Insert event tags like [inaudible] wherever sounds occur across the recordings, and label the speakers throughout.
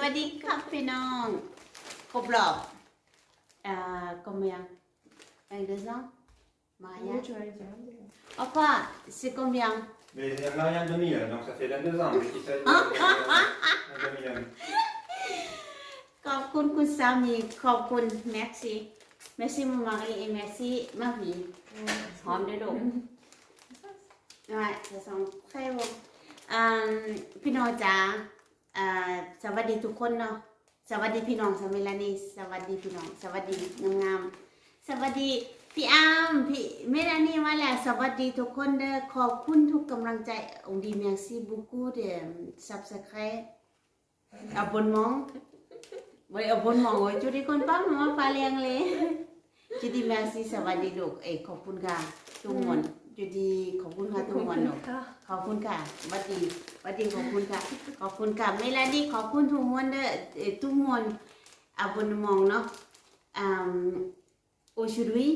Speaker 1: วัสดีครับพี่น้องครบรอบอ่า combien 22 ans mariage
Speaker 2: tu vas le dire. déjà.
Speaker 1: Papa c'est combien
Speaker 3: Mais il y a Marianne de Milan, donc ça fait 22 ans. Mais qui ça,
Speaker 1: Ah,
Speaker 3: de Milan.
Speaker 1: ขอบคุณคุณสามีขอบคุณแม็กซี่แม็กซี่มามารีเอแม็กซี่มาหวีหอมด้วยลูก Ouais, ça sent très bon. อ่าพี่น้องจ๋า อ่าสวัสดีทุกคนเนาะสวัสดีพี่น้องสามิลานีสวัสดีพี่น้อง สวัสดีงามๆสวัสดีพี่อามพี่เมลานีมาแล้วสวัสดีทุกคนเด้อขอบคุณทุกกำลังใจ on dit merci beaucoup de subscribe abonnement oui abonnement oui tu dis qu'on parle maman parler anglais je dis merci สวัสดีลูกเอ้ขอบคุณค่ะทุกคน จะดีขอบคุณค่ะทุกคนเนาะขอบคุณค่ะหวัดดีหวัดดีขอบคุณค่ะ ขอบคุณค่ะเมลานี่ขอบคุณทุกคนเด้อเอ่อทุกคนอาบุญมองเนาะอ่า aujourd'hui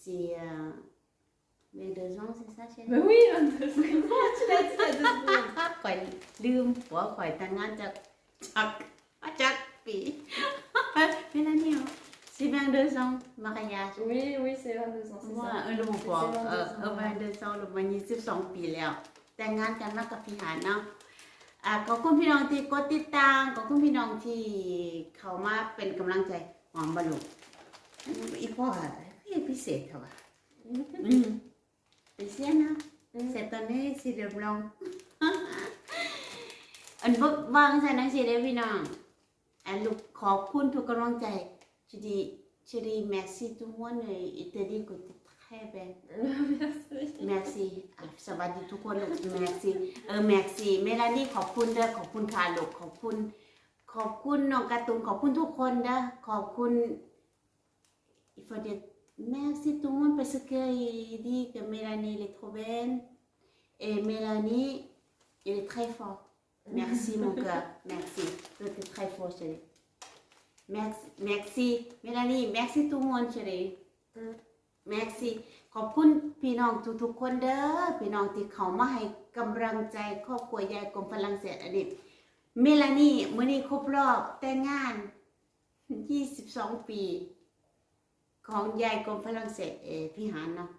Speaker 1: c'est euh, mes deux ans c'est ça chérie
Speaker 2: Mais oui, 22 secondes. Tu l'as dit il y a deux secondes.
Speaker 1: ข่อยลืมหัวข่อยแต่งงานจากจากจากปีเมลานี่เหรอ c'est 22 ans mariage
Speaker 2: Oui, oui, c'est 22 ans, c'est
Speaker 1: ว่า
Speaker 2: ça.
Speaker 1: เออลูกบอก
Speaker 2: C'est
Speaker 1: เออ
Speaker 2: 22
Speaker 1: เออวันเดือนสองหรือวันยี่สิบสองปีแล้ว แต่งงานกันมากับพี่หานเนาะอ่าขอบคุณพี่น้องที่กดติดตามขอบคุณพี่น้องที่เข้ามาเป็นกำลังใจหอมบลุอีพ่อพี่พิเศษเถอะวะอืมเป็นเสียนะ
Speaker 2: Mm.
Speaker 1: cette année c'est le blanc อันบ่วางใส่หนังสือได้พี่น้องอันลูกขอบคุณทุกกำลังใจ je dis je dis merci tout le monde et te dis que tu es très belle
Speaker 2: Merci.
Speaker 1: merci อะสวัสดีทุกคนลูก merci เออ merci เมลานี่ขอบคุณเด้อขอบคุณค่ะลูกขอบคุณ ขอบคุณน้องการ์ตูนขอบคุณทุกคนเด้อขอบคุณ il faut dire merci tout le monde parce que il dit que Mélanie elle est trop belle et Mélanie elle est très forte merci mon cœur merci tu es très fort chérie merci merci Mélanie merci tout le monde chérie
Speaker 2: Mm.
Speaker 1: merci ขอบคุณพี่น้องทุกๆคนเด้อ พี่น้องที่เขามาให้กำลังใจครอบครัวยายกรมพลังเศรษฐอดีตเมลานี่มื้อนี้ครบรอบแต่งงาน 22 ปี ของยายกรมพลังเศรษฐเออพี่หานเนาะ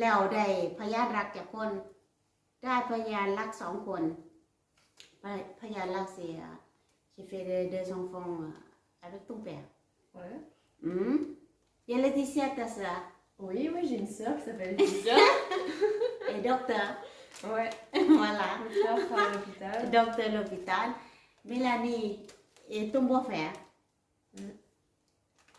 Speaker 1: แล้วได้พยานรักจากคน ได้พยานรักสองคน พยพยานรักเสีย j'ai fait deux, deux enfants euh, avec ton père
Speaker 2: Ouais.
Speaker 1: hmm? Il y a Laetitia, ta sœur,
Speaker 2: Oui, oui, j'ai une sœur qui s'appelle [laughs] Lydia.
Speaker 1: et docteur.
Speaker 2: ouais. [laughs]
Speaker 1: voilà.
Speaker 2: Travaille à l'hôpital. [laughs]
Speaker 1: Docteur à l'hôpital. Mélanie et ton beau-frère.
Speaker 2: Mm.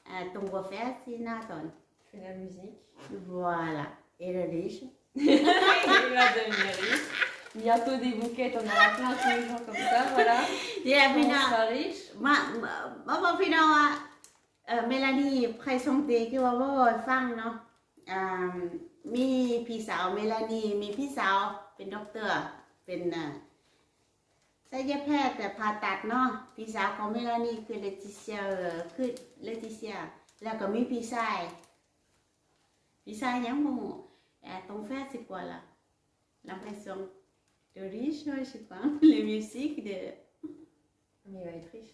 Speaker 1: Euh, ton beau-frère, c'est Nathan.
Speaker 2: Fait la musique.
Speaker 1: Voilà. Et le riche.
Speaker 2: Il va devenir riche. Bientôt des bouquettes, on aura plein tous les jours comme ça, voilà.
Speaker 1: Yeah,
Speaker 2: On
Speaker 1: Mina.
Speaker 2: sera riche.
Speaker 1: มามามาบอกพี่น้องว่าเอ่อเมลานี่ใครส่งเตคือว่าว่าให้ฟังเนาะอ่ามีพี่สาวเมลานี่มีพี่สาวเป็นด็อกเตอร์เป็นเอ่อศัลยแพทย์แต่ผ่าตัดเนาะพี่สาวของเมลานี่คือเลติเซียเอ่อคือเลติเซีย แล้วก็มีพี่ชายพี่ชายยังโมเอ่อต้องแฟร์สิบกว่าละ l'impression de riche je sais pas les musiques de
Speaker 2: Mais il va être riche.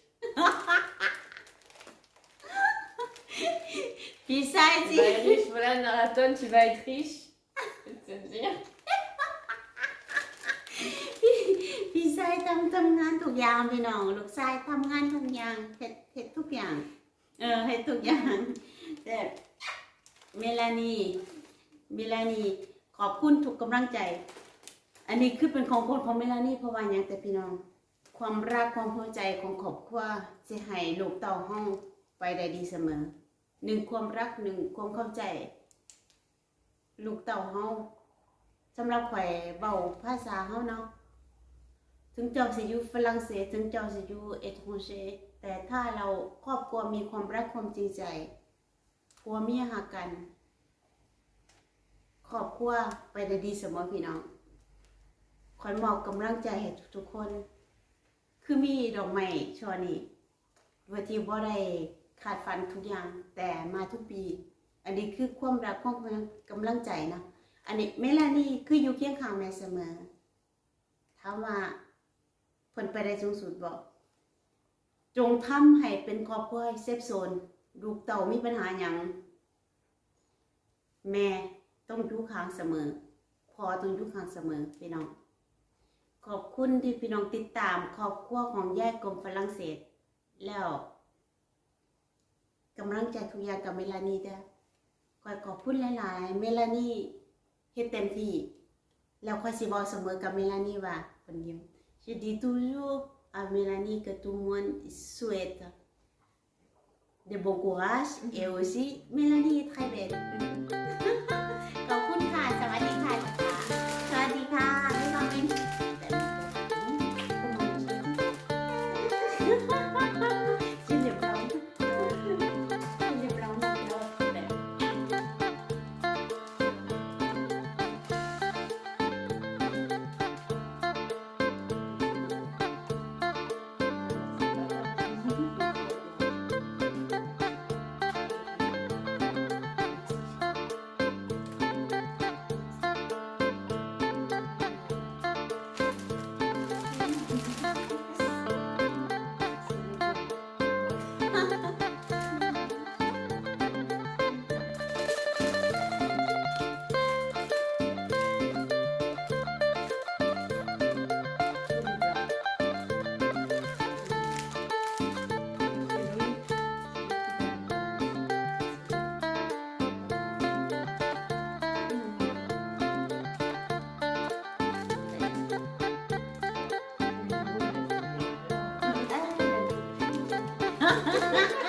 Speaker 1: พี่ชาย
Speaker 2: Tu
Speaker 1: สิ
Speaker 2: vas être riche, voilà, Naraton, tu vas être riche. Je peux te dire.
Speaker 1: พี่ชายทำทำงานทุกอย่างพี่น้องลูกชายทำงานทุกอย่างเฮ็ดเฮ็ดทุกอย่าง เออเฮ็ดทุกอย่างแต่เมลานีเมลานีขอบคุณทุกกำลังใจ อันนี้คือเป็นของคนของเมลานีเพราะว่าอย่างแต่พี่น้อง ความรักความเข้าใจของครอบครัวจะให้ลูกเต่าห้องไปได้ดีเสมอหนึ่งความรักหนึ่งความเข้าใจ ลูกเต่าเฮาสำหรับข่อยเบาภาษาเฮาเนาะถึงเจ้าจะอยู่ฝรั่งเศสถึงเจ้าจะอยู่เอทงเชแต่ถ้าเราครอบครัวมีความรักความจริงใจผัวเมียหากันครอบครัวไปได้ดีเสมอพี่น้อง คอยมอบกำลังใจให้ทุกๆคน คือมีดอกไม้ช่อนี้ว่าที่บ่ได้ขาดฝันทุกอย่าง แต่มาทุกปี อันนี้คือความรักความกำลังใจนะอันนี้เมลานี่คืออยู่เคียงข้างแม่เสมอถามว่าเพิ่นไปได้สูงสุดบ่จงทำให้เป็นครอบครัวเซฟโซนลูกเต่ามีปัญหาหยังแม่ต้องอยู่ข้างเสมอพอต้องอยู่ข้างเสมอพี่น้อง ขอบคุณที่พี่น้องติดตามครอบครัวของแยกกรมฝรั่งเศส แล้วกำลังใจทุกอย่างกับเมลานีจ้ะคอยขอบคุณหลาย ๆ เมลานีเฮ็ดเต็มที่ แล้วคอยสิบอกเสมอกับเมลานีว่าคนยิ้ม Je dis toujours à Mélanie que tout le monde souhaite de bon courage et aussi Mélanie est très belle Ha ha ha!